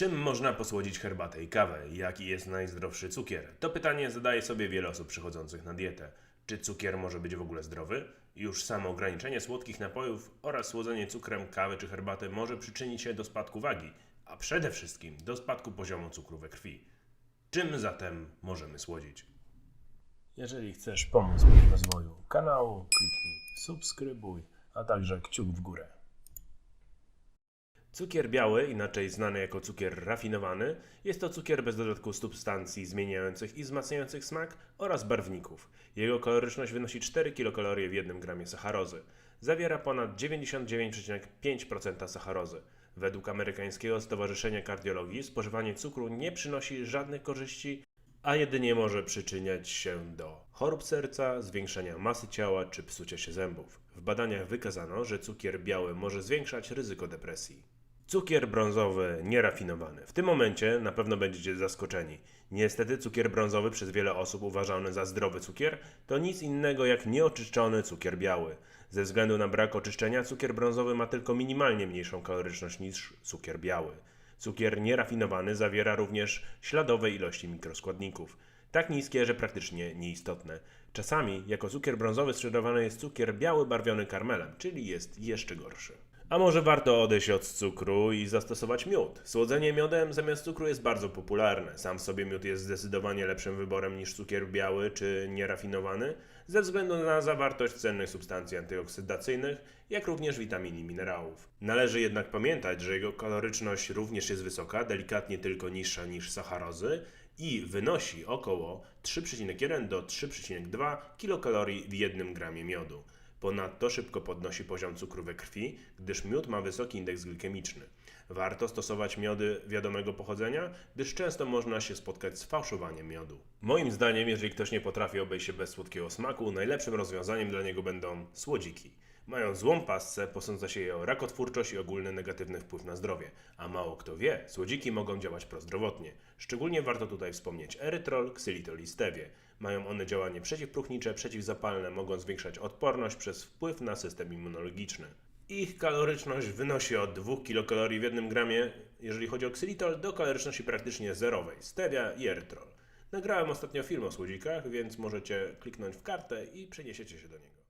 Czym można posłodzić herbatę i kawę? Jaki jest najzdrowszy cukier? To pytanie zadaje sobie wiele osób przychodzących na dietę. Czy cukier może być w ogóle zdrowy? Już samo ograniczenie słodkich napojów oraz słodzenie cukrem kawy czy herbaty może przyczynić się do spadku wagi, a przede wszystkim do spadku poziomu cukru we krwi. Czym zatem możemy słodzić? Jeżeli chcesz pomóc mi w rozwoju kanału, kliknij subskrybuj, a także kciuk w górę. Cukier biały, inaczej znany jako cukier rafinowany, jest to cukier bez dodatku substancji zmieniających i wzmacniających smak oraz barwników. Jego kaloryczność wynosi 4 kilokalorie w 1 gramie sacharozy. Zawiera ponad 99,5% sacharozy. Według amerykańskiego Stowarzyszenia Kardiologii spożywanie cukru nie przynosi żadnych korzyści, a jedynie może przyczyniać się do chorób serca, zwiększenia masy ciała czy psucia się zębów. W badaniach wykazano, że cukier biały może zwiększać ryzyko depresji. Cukier brązowy nierafinowany. W tym momencie na pewno będziecie zaskoczeni. Niestety cukier brązowy przez wiele osób uważany za zdrowy cukier to nic innego jak nieoczyszczony cukier biały. Ze względu na brak oczyszczenia cukier brązowy ma tylko minimalnie mniejszą kaloryczność niż cukier biały. Cukier nierafinowany zawiera również śladowe ilości mikroskładników. Tak niskie, że praktycznie nieistotne. Czasami jako cukier brązowy sprzedawany jest cukier biały barwiony karmelem, czyli jest jeszcze gorszy. A może warto odejść od cukru i zastosować miód? Słodzenie miodem zamiast cukru jest bardzo popularne. Sam w sobie miód jest zdecydowanie lepszym wyborem niż cukier biały czy nierafinowany, ze względu na zawartość cennych substancji antyoksydacyjnych, jak również witamin i minerałów. Należy jednak pamiętać, że jego kaloryczność również jest wysoka, delikatnie tylko niższa niż sacharozy i wynosi około 3,1 do 3,2 kilokalorii w 1 gramie miodu. Ponadto szybko podnosi poziom cukru we krwi, gdyż miód ma wysoki indeks glikemiczny. Warto stosować miody wiadomego pochodzenia, gdyż często można się spotkać z fałszowaniem miodu. Moim zdaniem, jeżeli ktoś nie potrafi obejść się bez słodkiego smaku, najlepszym rozwiązaniem dla niego będą słodziki. Mają złą pasce, posądza się je o rakotwórczość i ogólny negatywny wpływ na zdrowie. A mało kto wie, słodziki mogą działać prozdrowotnie. Szczególnie warto tutaj wspomnieć erytrol, ksylitol i stewię. Mają one działanie przeciwpróchnicze, przeciwzapalne, mogą zwiększać odporność przez wpływ na system immunologiczny. Ich kaloryczność wynosi od 2 kilokalorii w 1 gramie, jeżeli chodzi o ksylitol, do kaloryczności praktycznie zerowej, stevia i erytrol. Nagrałem ostatnio film o słodzikach, więc możecie kliknąć w kartę i przeniesiecie się do niego.